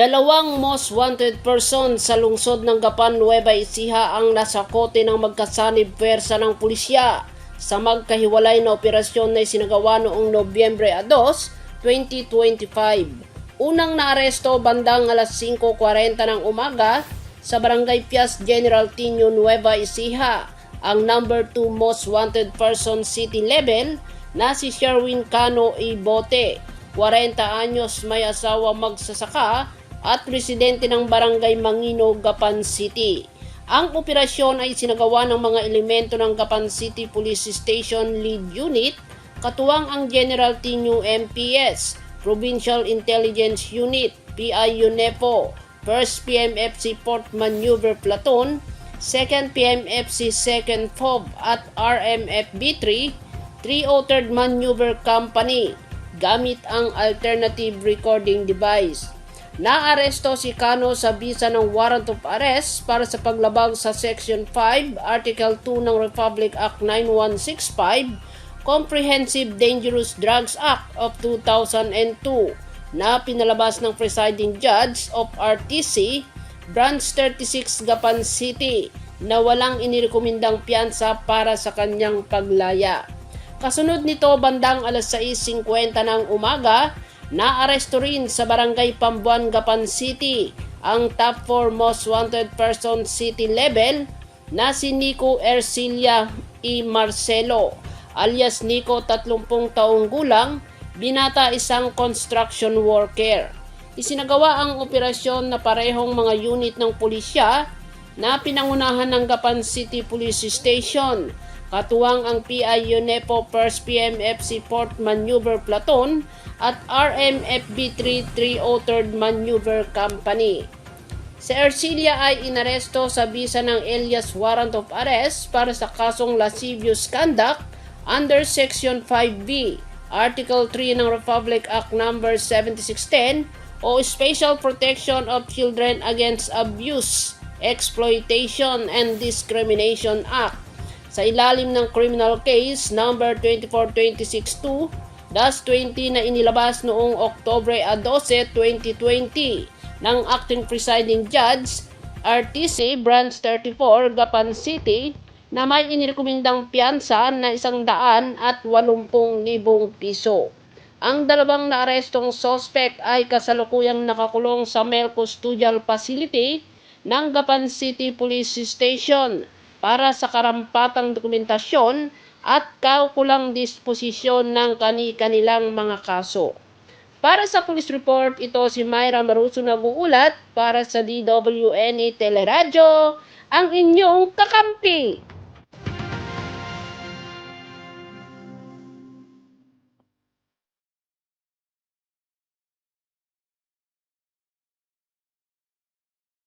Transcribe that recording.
Dalawang most wanted person sa lungsod ng Gapan, Nueva Ecija ang nasa kote ng magkasanib pwersa ng pulisya sa magkahiwalay na operasyon na isinagawa noong Nobyembre 2, 2025. Unang naaresto bandang alas 5.40 ng umaga sa Barangay Pias General Tino, Nueva Ecija ang number 2 most wanted person city level na si Sherwin Cano Ibote. 40 anyos may asawa magsasaka at presidente ng Barangay Mangino, Gapan City. Ang operasyon ay sinagawa ng mga elemento ng Gapan City Police Station Lead Unit, katuwang ang General Tino MPS, Provincial Intelligence Unit, PI UNEPO, 1st PMFC Port Maneuver Platoon, 2nd PMFC 2nd FOB at RMFB3, 303rd Maneuver Company gamit ang alternative recording device. Naaresto si Cano sa bisa ng warrant of arrest para sa paglabag sa Section 5, Article 2 ng Republic Act 9165, Comprehensive Dangerous Drugs Act of 2002 na pinalabas ng presiding judge of RTC Branch 36 Gapan City na walang inirekomendang piyansa para sa kanyang paglaya. Kasunod nito bandang alas 6.50 ng umaga, naaresto rin sa Barangay Pambuan, Gapan City ang top 4 most wanted person city level na si Nico Ercilia E. Marcelo alias Nico 30 taong gulang, binata isang construction worker. Isinagawa ang operasyon na parehong mga unit ng pulisya na pinangunahan ng Gapan City Police Station katuwang ang PI UNEPO 1st PMFC Port Maneuver Platoon at RMFB3 303rd Maneuver Company. Si Ercilia ay inaresto sa bisa ng Elias Warrant of Arrest para sa kasong lascivious conduct under Section 5B, Article 3 ng Republic Act No. 7610 o Special Protection of Children Against Abuse, Exploitation, and Discrimination Act sa ilalim ng criminal case number 24262-20 na inilabas noong Oktobre 12, 2020 ng acting presiding judge RTC Branch 34 Gapan City na may inirekomendang piyansa na isang daan at 80,000 piso. Ang dalawang naarestong sospek ay kasalukuyang nakakulong sa Mel Custodial Facility ng Gapan City Police Station para sa karampatang dokumentasyon at kaukulang disposisyon ng kani-kanilang mga kaso. Para sa police report, ito si Myra Maruso nag-uulat para sa DWNE Teleradyo, ang inyong kakampi.